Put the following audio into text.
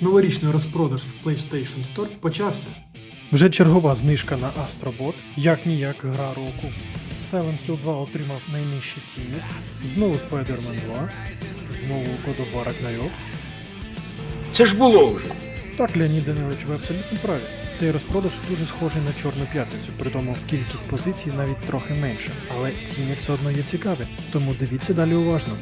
Новорічний розпродаж в PlayStation Store почався. Вже чергова знижка на Astrobot, як ніяк гра року. Silent Hill 2 отримав найнижчі ціни. Знову Spider-Man 2, знову God of War Ragnarok. Це ж було вже. Так, Леонід Данилович, ви абсолютно праві. Цей розпродаж дуже схожий на Чорну п'ятницю, при тому кількість позицій навіть трохи менша. Але ціни все одно є цікаві, тому дивіться далі уважно.